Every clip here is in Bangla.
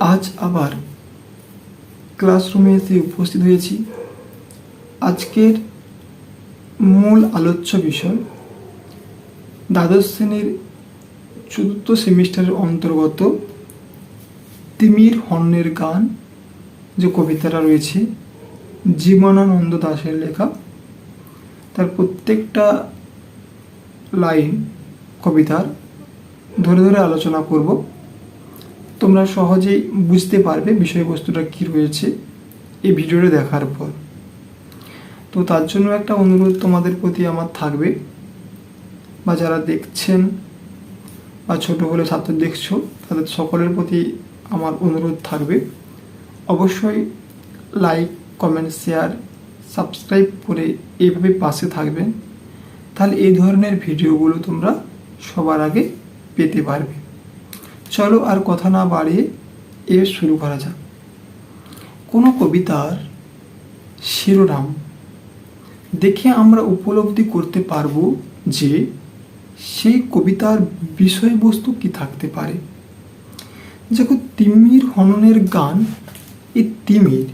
আজ আবার ক্লাসরুমে এসে উপস্থিত হয়েছি। আজকের মূল আলোচ্য বিষয় দ্বাদশ শ্রেণির চতুর্থ সেমিস্টারের অন্তর্গত তিমির হর্নের গান যে কবিতাটা রয়েছে, জীবনানন্দ দাশের লেখা, তার প্রত্যেকটা লাইন কবিতার ধরে ধরে আলোচনা করব। তোমরা সহজেই বুঝতে পারবে বিষয়বস্তুটা কী রয়েছে এই ভিডিওটা দেখার পর। তো তার জন্য একটা অনুরোধ তোমাদের প্রতি আমার থাকবে, বা যারা দেখছেন বা ছোটো হলে ছাত্র দেখছ, তাদের সকলের প্রতি আমার অনুরোধ থাকবে। অবশ্যই লাইক কমেন্ট শেয়ার সাবস্ক্রাইব করে এইভাবে পাশে থাকবেন, তাহলে এই ধরনের ভিডিওগুলো তোমরা সবার আগে পেতে পারবে। চলো আর কথা না বাড়িয়ে এবার শুরু করা যাক। কোনো কবিতার শিরোনাম দেখে আমরা উপলব্ধি করতে পারব যে সেই কবিতার বিষয়বস্তু কি থাকতে পারে। দেখো তিমির হননের গান, এই তিমির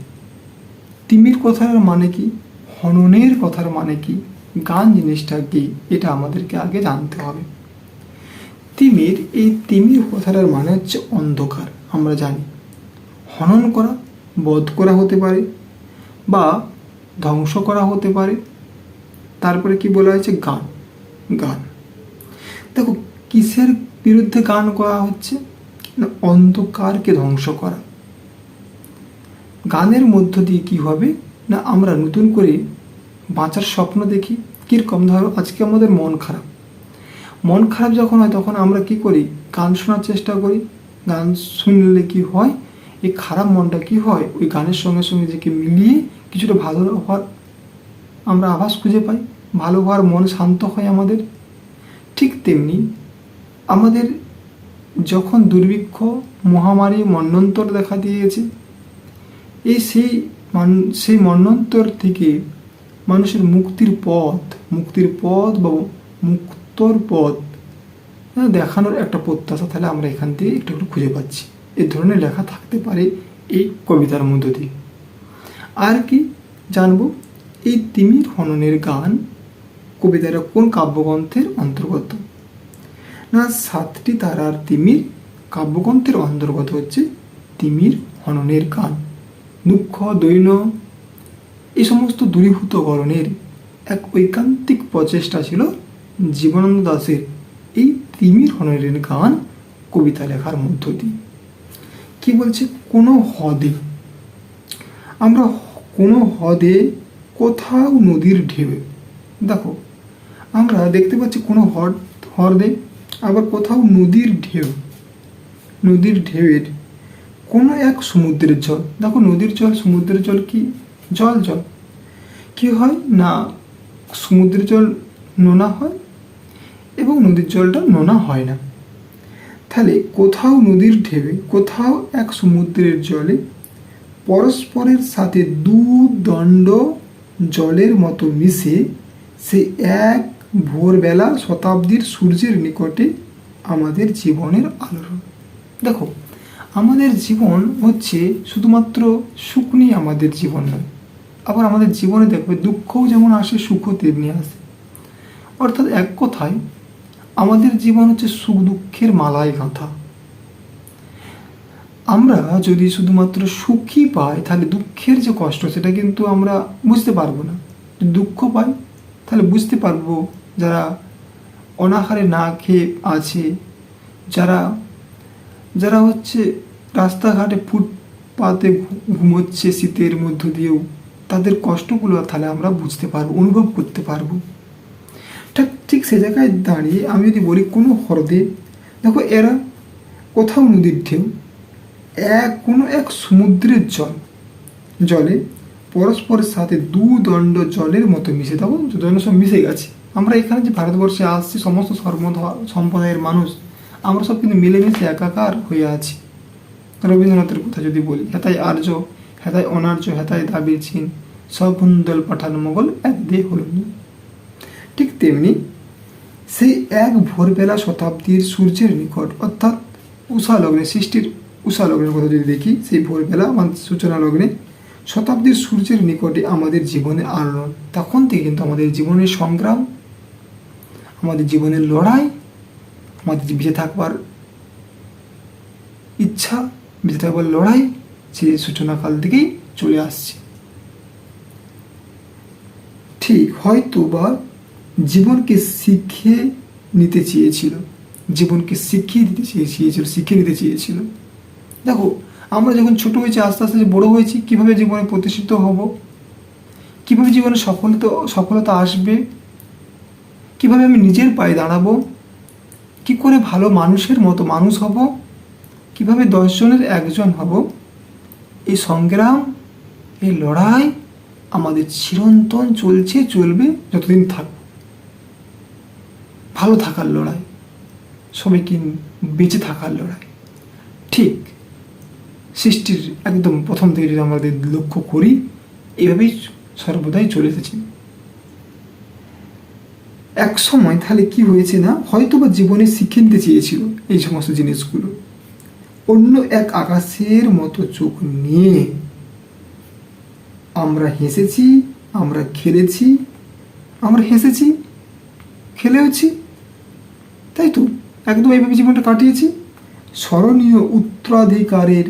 তিমির কথার মানে কি? হননের কথার মানে কি? গান জিনিসটা কি? এটা আমাদেরকে আগে জানতে হবে। তিমির, এই তিমির কথাটার মানে হচ্ছে অন্ধকার, আমরা জানি। হনন করা, বধ করা হতে পারে বা ধ্বংস করা হতে পারে। তারপরে কি বলা হয়েছে? গান গান। দেখো, কিসের বিরুদ্ধে গান করা হচ্ছে? না, অন্ধকারকে ধ্বংস করা। গানের মধ্য দিয়ে কি হবে? না, আমরা নতুন করে বাঁচার স্বপ্ন দেখি। কীরকম? ধরো, আজকে আমাদের মন খারাপ। মন খারাপ যখন হয়, তখন আমরা কি করি? গান শোনার চেষ্টা করি। গান শুনলে কি হয়? এই খারাপ মনটা কি হয়? ওই গানের সঙ্গে সঙ্গে যে মিলিয়ে কিছুটা ভালো হওয়ার আমরা আভাস খুঁজে পাই। ভালো হওয়ার মন শান্ত হয় আমাদের। ঠিক তেমনি আমাদের যখন দুর্ভিক্ষ, মহামারী মন্বন্তর দেখা দিয়েছে, এই সেই মান, সেই মন্বন্তর থেকে মানুষের মুক্তির পথ মুক্তির পথ বা মুক্তর পথ হ্যাঁ, দেখানোর একটা প্রত্যাশা তাহলে আমরা এখান থেকে একটু একটু খুঁজে পাচ্ছি। এ ধরনের লেখা থাকতে পারে এই কবিতার মধ্য দিয়ে। আর কি জানব? এই তিমির হননের গান কবিতাটা কোন কাব্যগ্রন্থের অন্তর্গত? না সাতটি তারার তিমির কাব্যগ্রন্থের অন্তর্গত হচ্ছে তিমির হননের গান। দুঃখ দৈন্য এই সমস্ত দূরীভূতকরণের এক ঐকান্তিক প্রচেষ্টা ছিল জীবনানন্দ দাসের এই তিমির হননের গান কবিতা লেখার মধ্য দিয়ে। কি বলছে? কোনো হদে। আমরা কোনো হদে কোথাও নদীর ঢেউ দেখো, আমরা দেখতে পাচ্ছি কোনো হর হ্রদে, আবার কোথাও নদীর ঢেউ। নদীর ঢেউয়ের কোনো এক সমুদ্রের জল। দেখো, নদীর জল, সমুদ্রের জল কি? জল জল। কি হয়? না, সমুদ্রের জল নোনা হয়। এবং নদীর জলটা নোনা হয় না। তাহলে কোথাও নদীর ঢেবে কোথাও এক সমুদ্রের জলে পরস্পরের সাথে দু দণ্ড জলের মতো মিশে সে এক ভোরবেলা শতাব্দীর সূর্যের নিকটে আমাদের জীবনের আলোড়ন। দেখো, আমাদের জীবন হচ্ছে শুধুমাত্র সুখ নিয়ে আমাদের জীবন নয়, আবার আমাদের জীবনে দেখবে দুঃখও যেমন আসে, সুখও তেমনি আসে। অর্থাৎ এক কথায় আমাদের জীবন হচ্ছে সুখ দুঃখের মালায় গাঁথা। আমরা যদি শুধুমাত্র সুখই পাই, তাহলে দুঃখের যে কষ্ট, সেটা কিন্তু আমরা বুঝতে পারব না। দুঃখ পাই, তাহলে বুঝতে পারব যারা অনাহারে না খেয়ে আছে, যারা যারা হচ্ছে রাস্তাঘাটে ফুটপাতে ঘুমোচ্ছে শীতের মধ্য দিয়েও, তাদের কষ্টগুলো তাহলে আমরা বুঝতে পারব, অনুভব করতে পারব। ঠিক ঠিক সে জায়গায় দাঁড়িয়ে আমি যদি বলি কোনো হ্রদে, দেখো এরা কোথাও নদীর ঢেউ, এক কোনো এক সমুদ্রের জল, জলে পরস্পরের সাথে দু দণ্ড জলের মতো মিশে, দেখো দণ্ড সব মিশে গেছে। আমরা এখানে যে ভারতবর্ষে আসছি, সমস্ত সর্ব সম্প্রদায়ের মানুষ, আমরা সব কিন্তু মিলেমিশে একাকার হয়ে আছি। রবীন্দ্রনাথের কথা যদি বলি, হেতাই আর্য, হেতাই অনার্য, হেতাই দাবির চিন, সব দল পাঠান, মোগল এক দিয়ে হল। ঠিক তেমনি সেই এক ভোরবেলা শতাব্দীর সূর্যের নিকট, অর্থাৎ উষা লগ্নে, সৃষ্টির উষা লগ্নের কথা যদি দেখি, সেই ভোরবেলা আমার সূচনা লগ্নে শতাব্দীর সূর্যের নিকটে আমাদের জীবনে আলোড়ন। তখন থেকে কিন্তু আমাদের জীবনের সংগ্রাম, আমাদের জীবনের লড়াই, আমাদের বেঁচে থাকবার ইচ্ছা, বেঁচে থাকবার লড়াই সে সূচনাকাল থেকেই চলে আসছে। ঠিক হয়তো বা জীবনকে শিখে নিতে চেয়েছিল, জীবনকে শিখিয়ে দিতে চেয়ে- চেয়েছিল শিখে নিতে চেয়েছিল। দেখো, আমরা যখন ছোট হয়েছি, আস্তে আস্তে বড় হয়েছি, কীভাবে জীবনে প্রতিষ্ঠিত হব? কীভাবে জীবনে সফলতা সফলতা আসবে? কীভাবে আমি নিজের পায়ে দাঁড়াবো? কি করে ভালো মানুষের মতো মানুষ হব? কীভাবে দশজনের একজন হব? এই সংগ্রাম, এই লড়াই আমাদের চিরন্তন চলছে, চলবে যতদিন থাকব। ভালো থাকার লড়াই সবাইকে বেঁচে থাকার লড়াই। ঠিক, সৃষ্টির একদম প্রথম থেকে যদি আমাদের লক্ষ্য করি, এভাবেই সর্বদাই চলে এসেছি। এক সময় তাহলে কি হয়েছে না? হয়তো বা জীবনে শিখে নিতে চেয়েছিল এই সমস্ত জিনিসগুলো। অন্য এক আকাশের মতো চোখ নিয়ে আমরা হেসেছি, আমরা খেলেছি, আমরা হেসেছি, খেলেওছি। তাই তো? একদম এইভাবে জীবনটা কাটিয়েছি। স্মরণীয় উত্তরাধিকারের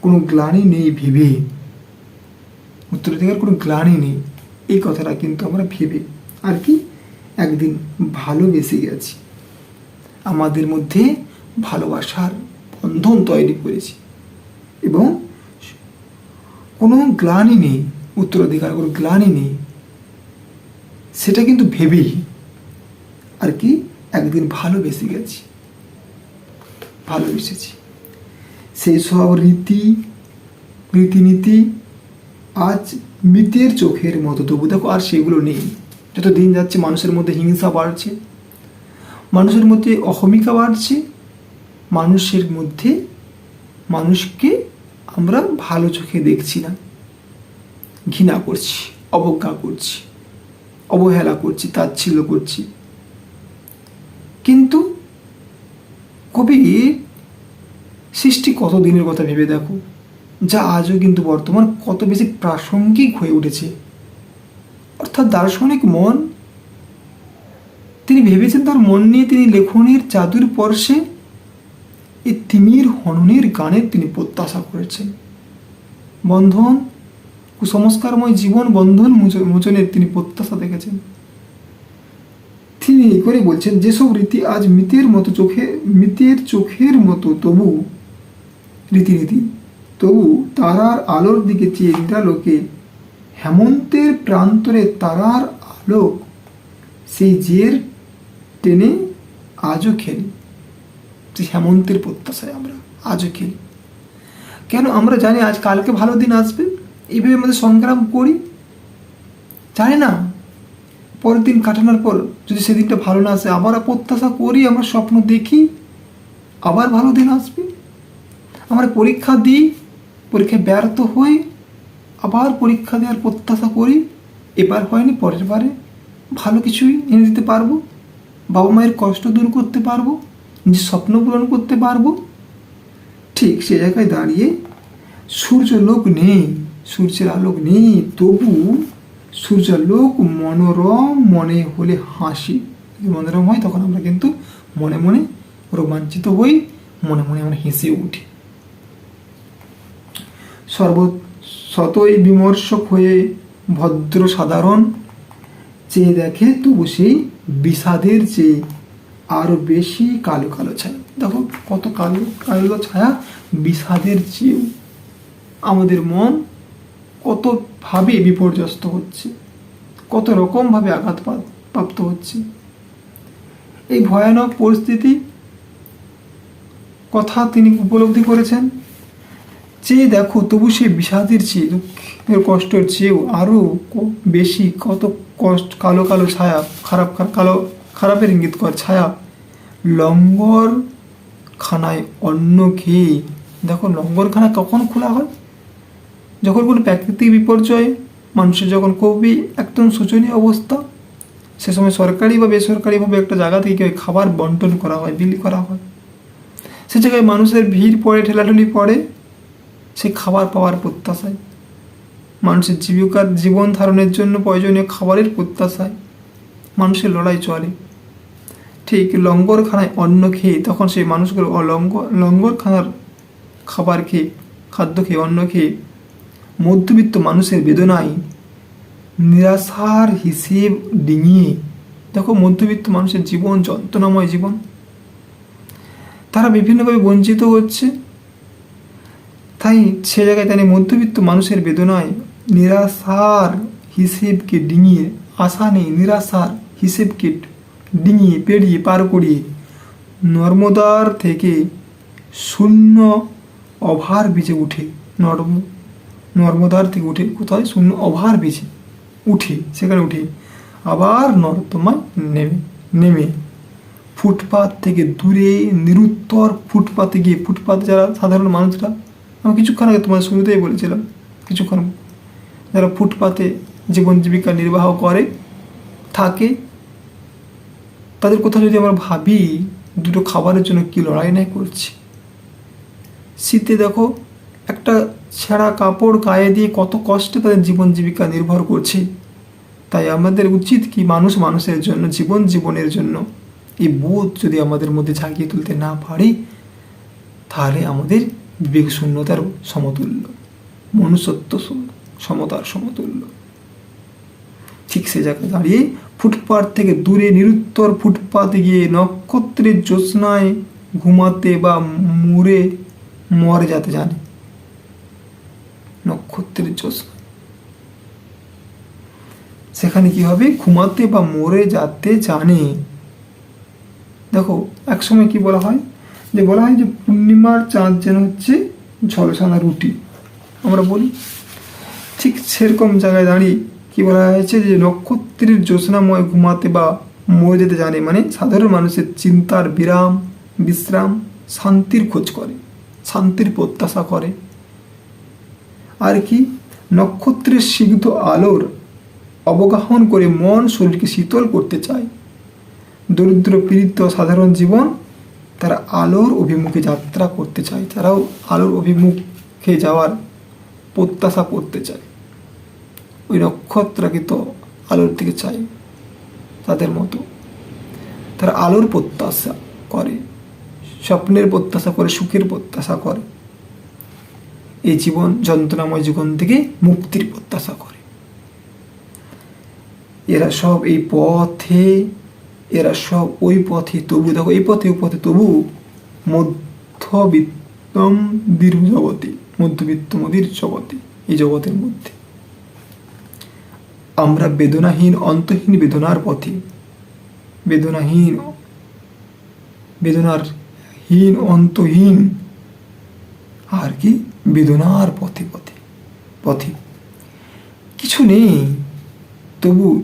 কোনো গ্লানি নেই ভেবে। উত্তরাধিকার কোনো গ্লানি নেই, এই কথাটা কিন্তু আমরা ভেবে। আর কি? একদিন ভালোবেসে গেছি। আমাদের মধ্যে ভালোবাসার বন্ধন তৈরি করেছি। এবং কোনো গ্লানি নেই, উত্তরাধিকার কোনো গ্লানি নেই, সেটা কিন্তু ভেবেই। আর কি? একদিন ভালোবেসে গেছি। ভালোবেসেছি সেই সব রীতি, রীতিনীতি আজ মৃতের চোখের মতো। তবু দেখো আর সেগুলো নেই। যত দিন যাচ্ছে মানুষের মধ্যে হিংসা বাড়ছে, মানুষের মধ্যে অহমিকা বাড়ছে, মানুষের মধ্যে মানুষকে আমরা ভালো চোখে দেখছি না। ঘৃণা করছি, অবজ্ঞা করছি, অবহেলা করছি, তাচ্ছিল্য করছি কিন্তু কবি সৃষ্টি কত দিনের কথা ভেবে দেখো? যা আজও কিন্তু বর্তমান কত বেশি প্রাসঙ্গিক হয়ে উঠেছে। অর্থাৎ দার্শনিক মন, তিনি ভেবেছেন তার মন নিয়ে তিনি লেখনের জাদুর পরশে এই তিমির হননের গানের তিনি প্রত্যাশা করেছেন। বন্ধন, কুসংস্কারময় জীবন বন্ধন মোচ- মোচনের তিনি প্রত্যাশা দেখেছেন। তিনি এই করে বলছেন, যেসব রীতি আজ মৃতের মতো চোখে, মৃতের চোখের মতো তবু রীতিনীতি, তবু তারার আলোর দিকে চেয়ে লোকে, হেমন্তের প্রান্তরে তারার আলোক, সেই জের টেনে আজও খেলি। হেমন্তের প্রত্যাশায় আমরা আজও খেলি। কেন আমরা জানি আজ কালকে ভালো দিন আসবে? এইভাবে আমাদের সংগ্রাম করি? জানি না। পরের দিন কাটানোর পর যদি সেদিনটা ভালো না আসে, আবার প্রত্যাশা করি আমরা স্বপ্ন দেখি, আবার ভালো দিন আসবে। আমরা পরীক্ষা দিই, পরীক্ষায় ব্যর্থ হই, আবার পরীক্ষা দেওয়ার প্রত্যাশা করি, এবার হয়নি, পরের বারে ভালো কিছুই এনে দিতে পারব, বাবা মায়ের কষ্ট দূর করতে পারব, নিজের স্বপ্ন পূরণ করতে পারব। ঠিক সে জায়গায় দাঁড়িয়ে সূর্য লোক নেই, সূর্যের আলোক নেই, তবু সূর্যালোক মনোরম মনে হলে হাসি। যদি মনোরম হয়, তখন আমরা কিন্তু মনে মনে রোমাঞ্চিত হই, মনে মনে আমরা হেসে উঠি। সর্ব শতই বিমর্ষক হয়ে ভদ্র সাধারণ, চেয়ে দেখে তবু সেই বিষাদের চেয়ে আরও বেশি কালো কালো ছায়া। দেখো কত কালো কালো ছায়া, বিষাদের চেয়েও। আমাদের মন কতভাবে বিপর্যস্ত হচ্ছে। কত রকমভাবে আঘাত প্রাপ্ত হচ্ছে। এই ভয়ানক পরিস্থিতি কথা তিনি উপলব্ধি করেছেন চেয়ে দেখো, তবু সে বিষাদের চেয়ে, দুঃখের কষ্টের চেয়েও আরও বেশি কত কষ্ট, কালো কালো ছায়া, খারাপ কালো, খারাপের ইঙ্গিত কর, ছায়া লঙ্গর খানায় অন্ন খেয়ে, দেখো, লঙ্গরখানা কখন খোলা হয়? যখন কোনো প্রাকৃতিক বিপর্যয়, মানুষের যখন খুবই একদম শোচনীয় অবস্থা, সে সময় সরকারি বা বেসরকারিভাবে একটা জায়গা থেকে ওই খাবার বন্টন করা হয়, বিলি করা হয়। সে জায়গায় মানুষের ভিড় পড়ে, ঠেলাঠেলি পড়ে, সে খাবার পাওয়ার প্রত্যাশায়। মানুষের জীবিকার জীবন ধারণের জন্য প্রয়োজনীয় খাবারের প্রত্যাশায় মানুষের লড়াই চলে। ঠিক লঙ্গরখানায় অন্ন খেয়ে তখন সেই মানুষগুলো লঙ্গর লঙ্গরখানার খাবার খেয়ে, খাদ্য খেয়ে, অন্ন খেয়ে মধ্যবিত্ত মানুষের বেদনায় নিরাশার হিসেব ডিঙিয়ে। দেখো, মধ্যবিত্ত মানুষের জীবন, যন্ত্রণাময় জীবন। তারা বিভিন্নভাবে বঞ্চিত হচ্ছে। তাই সে জায়গায় তাই মধ্যবিত্ত মানুষের বেদনায় নিরাশার হিসেবকে ডিঙিয়ে, আশা নেই, নিরাশার হিসেবকে ডিঙিয়ে, পেরিয়ে, পার করিয়ে নর্মদার থেকে শূন্য অভার বীজে উঠে নর্ম। নর্মদার থেকে উঠে কোথায়? শূন্য অভার বীজে উঠে, সেখানে উঠে। আবার নর্দমায় নেমে নেমে। ফুটপাত থেকে দূরে, নিরুত্তর ফুটপাতে গিয়ে, ফুটপাত যারা সাধারণ মানুষরা, আমি কিছুক্ষণ আগে তোমাদের শুরুতেই বলেছিলাম, কিছুক্ষণ যারা ফুটপাতে জীবন জীবিকা নির্বাহ করে, থাকে, তাদের কথা যদি আমরা ভাবি, দুটো খাবারের জন্য কি লড়াই নাই করছি? শীতে দেখো ছেঁড়া কাপড় গায়ে দিয়ে কত কষ্টে তাদের জীবন জীবিকা নির্ভর করছে। তাই আমাদের উচিত কি মানুষ মানুষের জন্য, জীবন জীবনের জন্য এই বোধ যদি আমাদের মধ্যে ঝাঁকিয়ে তুলতে না পারি, তাহলে আমাদের বিবেক শূন্যতার সমতুল্য, মনুষ্যত্ব সমতার সমতুল্য। ঠিক সে জায়গায় দাঁড়িয়ে ফুটপাত থেকে দূরে নিরুত্তর ফুটপাতে গিয়ে নক্ষত্রের জ্যোৎস্নায় ঘুমাতে বা মুড়ে মরে যেতে জানে। নক্ষত্রের জ্যোৎস্না সেখানে কি হবে? ঘুমাতে বা মরে যেতে জানে। দেখো, একসময় কি বলা হয়? যে বলা হয় যে পূর্ণিমার চাঁদ যেন হচ্ছে ঝলসানা রুটি। আমরা বলি, ঠিক সেরকম জায়গায় দাঁড়িয়ে কি বলা হয়েছে যে নক্ষত্রের জ্যোৎস্নাময় ঘুমাতে বা মরে যেতে জানে মানে সাধারণ মানুষের চিন্তার বিরাম, বিশ্রাম, শান্তির খোঁজ করে, শান্তির প্রত্যাশা করে। আর কি? নক্ষত্রের সিগ্ধ আলোর অবগাহন করে মন শরীরকে শীতল করতে চায়। দরিদ্র পীড়িত সাধারণ জীবন তারা আলোর অভিমুখে যাত্রা করতে চায়। তারাও আলোর অভিমুখে যাওয়ার প্রত্যাশা করতে চায়। ওই নক্ষত্রকে তো আলোর দিকে চাই তাদের মতো। তারা আলোর প্রত্যাশা করে, স্বপ্নের প্রত্যাশা করে, সুখের প্রত্যাশা করে। এই জীবন যন্ত্রণাময় জীবন থেকে মুক্তির প্রত্যাশা করে। এরা সব এই পথে, এরা সব ওই পথে, তবু দেখো, এই পথে, ওই পথে তবু মধ্যবিত্তম দীর্ঘ জগতে মধ্যবিত্ত মদির জগতে এই জগতের মধ্যে। আমরা বেদনাহীন, অন্তহীন বেদনার পথে। বেদনাহীন বেদনার হীন অন্তহীন। আর কি? বেদনার পথে পথে পথে। কিছু নেই, তবু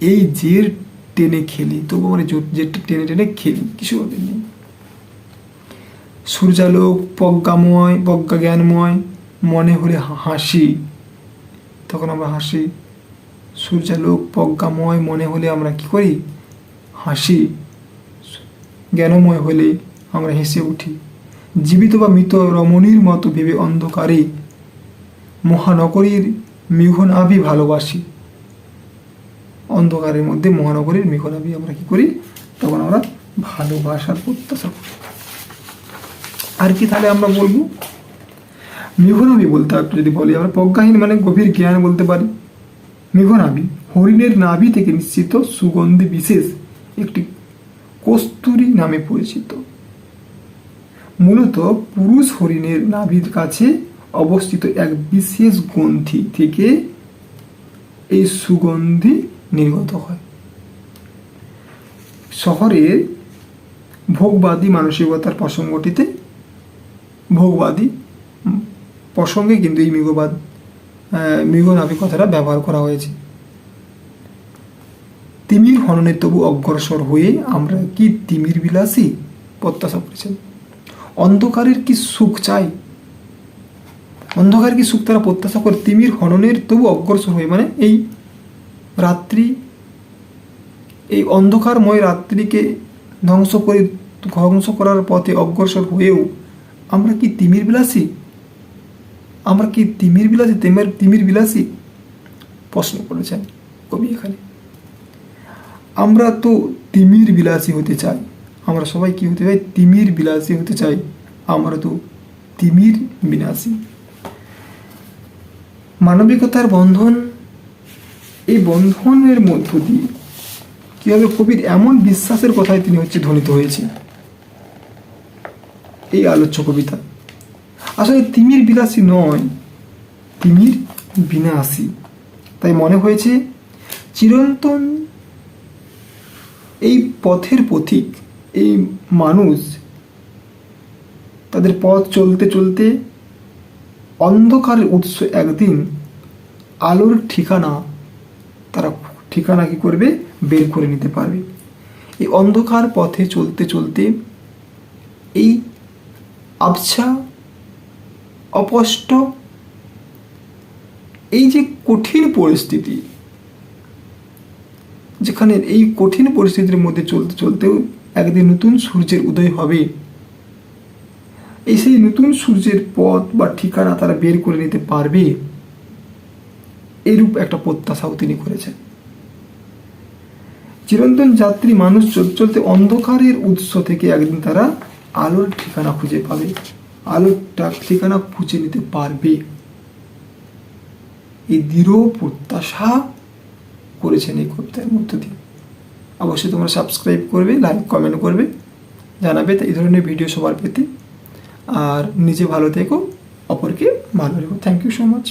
এই জের টেনে খেলি, তবু মানে জো- জেরটা টেনে টেনে খেলি, কিছু ওদের নেই। সূর্যালোক প্রজ্ঞাময় প্রজ্ঞা জ্ঞানময় মনে হলে হাসি, তখন আমরা হাসি। সূর্যালোক প্রজ্ঞাময় মনে হলে আমরা কি করি? হাসি। জ্ঞানময় হলে আমরা হেসে উঠি। জীবিত বা মৃত রমণীর মতো ভেবে অন্ধকারে মহানগরীর মেঘনাভি ভালোবাসি। অন্ধকারের মধ্যে মহানগরীর মেঘনাভি আমরা কি করি? তখন আমরা ভালোবাসার প্রত্যাশা করি। আর কি তাহলে আমরা বলব? মেঘনাভি বলতে একটু যদি বলি, আমরা প্রজ্ঞাহীন মানে গভীর জ্ঞান বলতে পারি। মেঘনাভি হরিণের নাভি থেকে নিশ্চিত সুগন্ধি বিশেষ একটি কস্তুরী নামে পরিচিত। মূলত পুরুষ হরিণের নাভির কাছে অবস্থিত এক বিশেষ গ্রন্থি থেকে এই সুগন্ধি নির্গত হয়। শহরের ভোগবাদী মানসিকতার প্রসঙ্গটিতে ভোগবাদী প্রসঙ্গে কিন্তু এই মৃগবাদ আহ, মৃগনাভি কথাটা ব্যবহার করা হয়েছে। তিমির হননে তবু অগ্রসর হয়ে আমরা কি তিমির বিলাসী? প্রত্যাশা করেছেন। অন্ধকারের কি সুখ চাই? অন্ধকার কি সুখ তারা প্রত্যাশা করে? তিমির হননের তবু অগ্রসর হয়ে। মানে এই রাত্রি, এই অন্ধকারময় রাত্রিকে ধ্বংস করে, ধ্বংস করার পথে অগ্রসর হয়েও আমরা কি তিমির বিলাসী? আমরা কি তিমির বিলাসী? তিমির তিমির বিলাসী? প্রশ্ন করেছেন কবি এখানে। আমরা তো তিমির বিলাসী হতে চাই। আমরা সবাই কি হতে চাই? তিমির বিলাসী হতে চাই। আমরা তো তিমির বিনাশী। মানবিকতার বন্ধন, এই বন্ধনের মধ্য দিয়ে কীভাবে কবির এমন বিশ্বাসের কথায় তিনি হচ্ছে ধ্বনিত হয়েছে এই আলোচ্য কবিতা। আসলে তিমির বিলাসী নয়, তিমির বিনাশী। তাই মনে হয়েছে, চিরন্তন এই পথের পথিক এই মানুষ তাদের পথ চলতে চলতে অন্ধকারের উৎস একদিন আলোর ঠিকানা, তারা ঠিকানা কি করবে? বের করে নিতে পারবে। এই অন্ধকার পথে চলতে চলতে এই আবছা অপষ্ট এই যে কঠিন পরিস্থিতি, যেখানে এই কঠিন পরিস্থিতির মধ্যে চলতে চলতেও একদিন নতুন সূর্যের উদয় হবে। এই সেই নতুন সূর্যের পথ বা ঠিকানা তারা বের করে নিতে পারবে, এরূপ একটা প্রত্যাশাও তিনি করেছেন। চিরন্তন যাত্রী মানুষ চলতে অন্ধকারের উৎস থেকে একদিন তারা আলোর ঠিকানা খুঁজে পাবে, আলোর ঠিকানা খুঁজে নিতে পারবে। এই দৃঢ় প্রত্যাশা করেছেন এই কবিতার মধ্য দিয়ে। অবশ্যই তোমরা সাবস্ক্রাইব করবে লাইক কমেন্ট করবে, জানাবে। এই ধরনের ভিডিও সবার পেতে আর নিজে ভালো থেকো অপরকে ভালো রেখো। Thank you so much